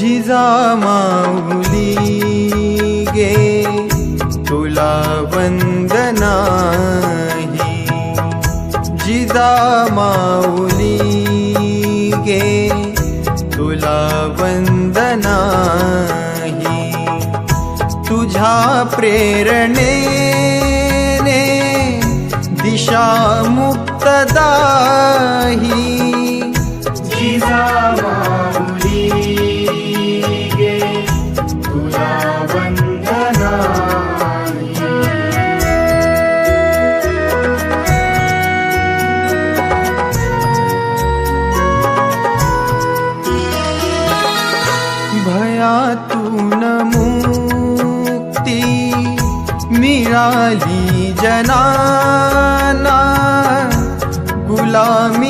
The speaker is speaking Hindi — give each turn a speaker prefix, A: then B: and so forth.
A: जिजा माऊली गे तुला वंदनाही जिजा माऊली गे तुला वंदनाही तुझ्या प्रेरणेने दिशा मुक्तदाही
B: जिजा माऊली पाया तू
A: न मुक्ति। मिराली जनाना गुलामी